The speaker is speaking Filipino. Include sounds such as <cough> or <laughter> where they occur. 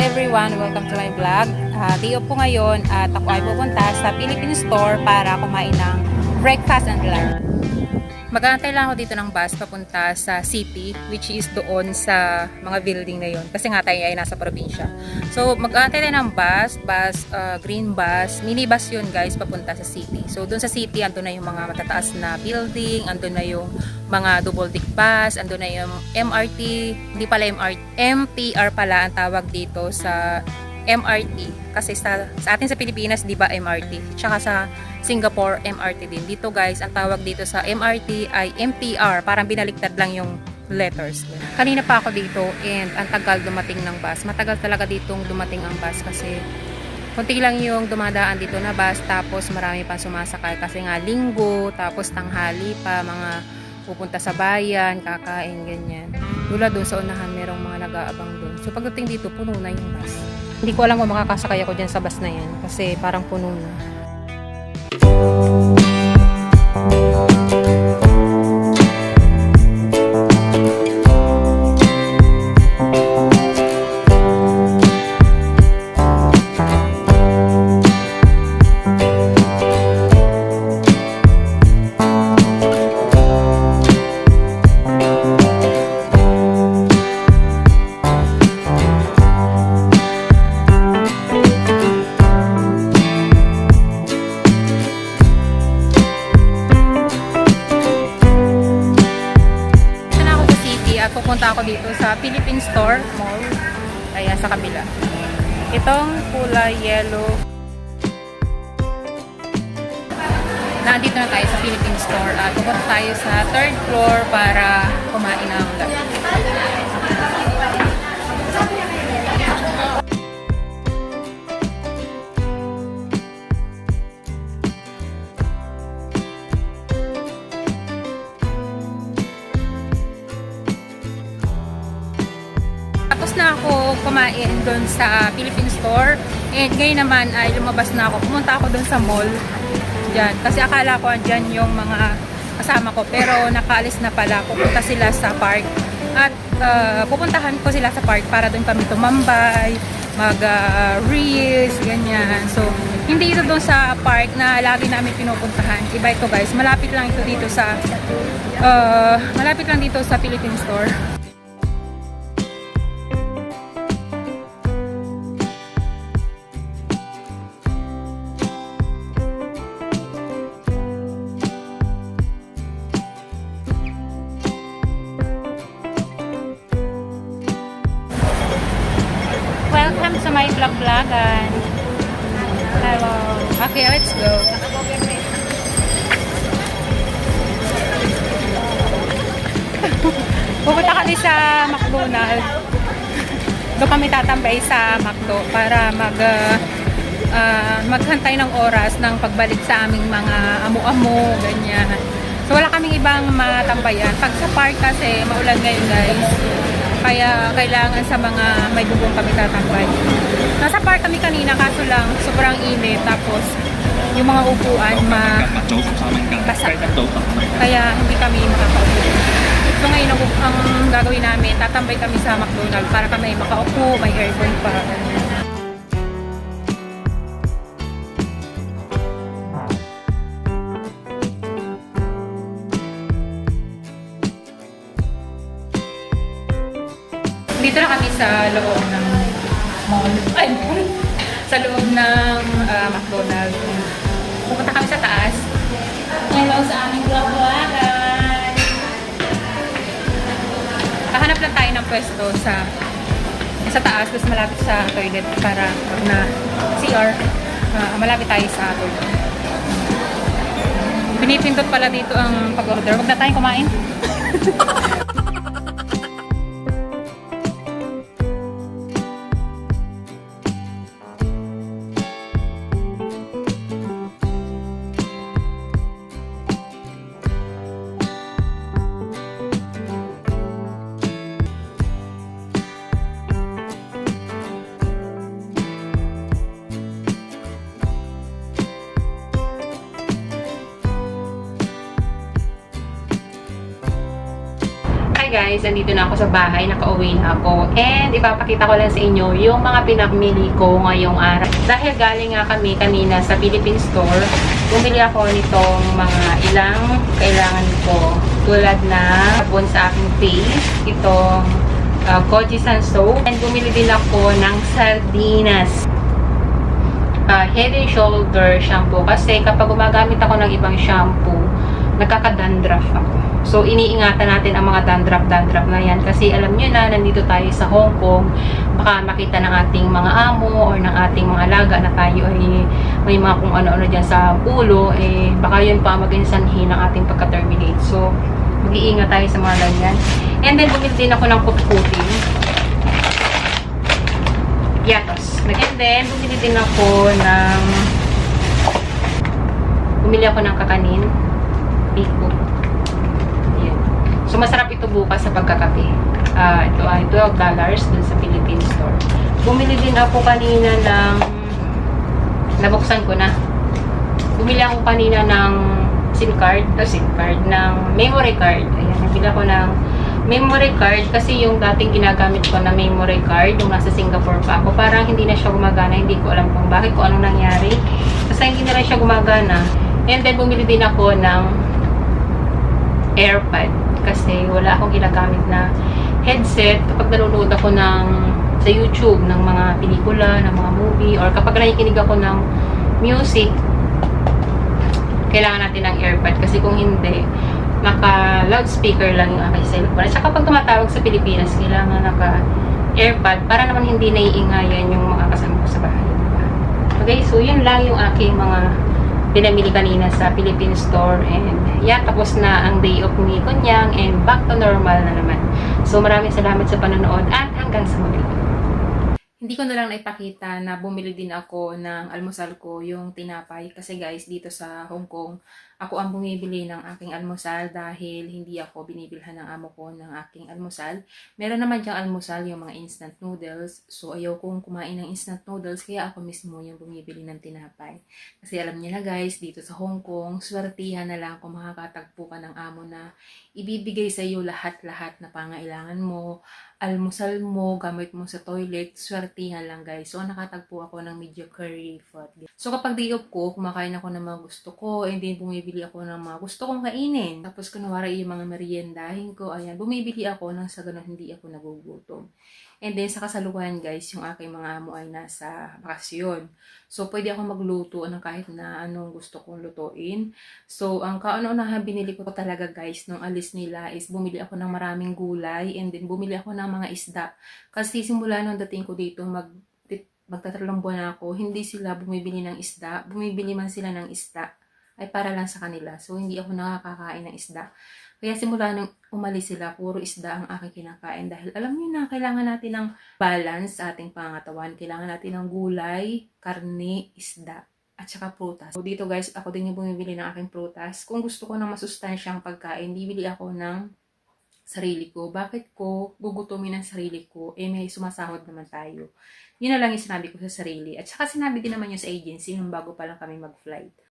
everyone, welcome to my vlog. Uh, day off po ngayon at ako ay pupunta sa Philippine Store para kumain ng breakfast and lunch. Mag-aantay lang ako dito ng bus papunta sa city which is doon sa mga building na yon kasi nga tayo ay nasa probinsya. So mag-aantay tayo ng bus, bus, uh, green bus, mini bus yun guys papunta sa city. So doon sa city andun na yung mga matataas na building, andun na yung mga double deck bus, andun na yung MRT, hindi pala MRT, MTR pala ang tawag dito sa MRT kasi sa, sa atin sa Pilipinas di ba MRT tsaka sa Singapore MRT din. Dito guys ang tawag dito sa MRT ay MTR parang binaliktad lang yung letters. Kanina pa ako dito and ang tagal dumating ng bus. Matagal talaga ditong dumating ang bus kasi konti lang yung dumadaan dito na bus tapos marami pa sumasakay. Kasi nga linggo tapos tanghali pa mga pupunta sa bayan kakain ganyan. Dula doon sa unahan merong mga nag-aabang doon so pagdating dito puno na yung bus hindi ko alam kung makakasakay ako dyan sa bus na yan kasi parang puno na. Dito sa Philippine Store Mall. Ayan, sa kabila. Itong kulay yellow. Nandito na tayo sa Philippine Store at pupunta tayo sa third floor para kumain ng lunch. Kumain doon sa Philippine Store. And ngayon naman ay lumabas na ako. Pumunta ako doon sa mall. Diyan. Kasi akala ko andyan yung mga kasama ko. Pero nakaalis na pala. Pupunta sila sa park. At uh, pupuntahan ko sila sa park para doon kami tumambay, mag-reels, ganyan. So, hindi ito doon sa park na lagi namin pinupuntahan. Iba ito guys. Malapit lang ito dito sa uh, malapit lang dito sa Philippine Store. Welcome to my vlog vlogan. Hello. Okay, let's go. <laughs> Pupunta kami sa McDonald's. Doon kami tatambay sa McDo para mag uh, uh, maghantay ng oras ng pagbalik sa aming mga amo-amo, ganyan. So wala kaming ibang matambayan. Pag sa park kasi maulan ngayon guys. Kaya kailangan sa mga may bubong kami tatambay. Nasa park kami kanina kaso lang sobrang init tapos yung mga upuan ma basa. Kaya hindi kami makakaupo. So ngayon ang gagawin namin, tatambay kami sa McDonald's para kami makaupo, may aircon pa. Dito na kami sa loob ng mall. Ay. Sa loob ng ah, McDonald's. Pupunta kami sa taas. Hello sa aming vlog-vlogan. Kahanap lang tayo ng pwesto sa sa taas, tapos malapit sa toilet para na CR, ah, malapit tayo sa toilet. Pinipindot pala dito ang pag-order. Huwag na tayong kumain. <laughs> guys, andito na ako sa bahay, nakauwi na ako. And ipapakita ko lang sa inyo yung mga pinamili ko ngayong araw. Dahil galing nga kami kanina sa Philippine Store, bumili ako nitong mga ilang kailangan ko. Tulad na sabon sa aking face, itong uh, Kojisan soap. And bumili din ako ng sardinas uh, head and shoulder shampoo kasi kapag gumagamit ako ng ibang shampoo, nagkaka-dandruff ako. So, iniingatan natin ang mga dandruff-dandruff na yan kasi alam nyo na, nandito tayo sa Hong Kong, baka makita ng ating mga amo or ng ating mga alaga na tayo ay may mga kung ano-ano dyan sa ulo, eh, baka yun pa maging sanhi ng ating pagka-terminate. So, mag-iingat tayo sa mga ganyan. And then, bumili din ako ng kutkutin. Yatos. And then, bumili din ako ng bumili ako ng kakanin. Biko. Ayan. So, masarap ito bukas sa pagkakape. Ah, ito ay $12 dun sa Philippine store. Bumili din ako kanina ng nabuksan ko na. Bumili ako kanina ng SIM card, o SIM card, ng memory card. Ayan, nabili ako ng memory card kasi yung dating ginagamit ko na memory card, yung nasa Singapore pa ako, parang hindi na siya gumagana. Hindi ko alam kung bakit, kung anong nangyari. Basta hindi na siya gumagana. And then, bumili din ako ng AirPod kasi wala akong ginagamit na headset kapag nanonood ako ng sa YouTube ng mga pelikula, ng mga movie, or kapag nakikinig ako ng music, kailangan natin ng AirPod kasi kung hindi, naka loudspeaker lang yung aking cellphone. At saka kapag tumatawag sa Pilipinas, kailangan naka AirPod para naman hindi naiingayan yung mga kasama ko sa bahay. diba? Okay, so yun lang yung aking mga pinamili kanina sa Philippine store and yeah, tapos na ang day of ni Kunyang and back to normal na naman. So maraming salamat sa panonood at hanggang sa muli. Hindi ko na lang naipakita na bumili din ako ng almusal ko, yung tinapay. Kasi guys, dito sa Hong Kong, ako ang bumibili ng aking almusal dahil hindi ako binibilhan ng amo ko ng aking almusal. Meron naman diyang almusal, yung mga instant noodles. So, ayaw kong kumain ng instant noodles, kaya ako mismo yung bumibili ng tinapay. Kasi alam niyo na guys, dito sa Hong Kong, swertihan na lang kung makakatagpo ka ng amo na ibibigay sa iyo lahat-lahat na pangailangan mo, almusal mo, gamit mo sa toilet, swertihan lang guys. So, nakatagpo ako ng medyo curry food. So, kapag day off ko, kumakain ako ng mga gusto ko, and then bumibili ako ng mga gusto kong kainin. Tapos, kunwari yung mga meriendahin ko, ayan, bumibili ako nang sa ganun hindi ako nagugutom. And then, sa kasalukuyan guys, yung aking mga amo ay nasa bakasyon. So, pwede ako magluto ng kahit na anong gusto kong lutuin. So, ang kaano-unahan binili ko talaga guys nung alis nila is bumili ako ng maraming gulay and then bumili ako ng mga isda. Kasi simula nung dating ko dito mag magtatatlong buwan ako, hindi sila bumibili ng isda. Bumibili man sila ng isda ay para lang sa kanila. So, hindi ako nakakakain ng isda. Kaya simula nung umalis sila, puro isda ang aking kinakain. Dahil alam niyo na, kailangan natin ng balance sa ating pangatawan. Kailangan natin ng gulay, karne, isda at saka prutas. So dito guys, ako din yung bumibili ng aking prutas. Kung gusto ko ng masustansyang pagkain, bibili ako ng sarili ko. Bakit ko gugutumin ang sarili ko? Eh may sumasahod naman tayo. Yun na lang yung sinabi ko sa sarili. At saka sinabi din naman yun sa agency nung bago pa lang kami mag-flight.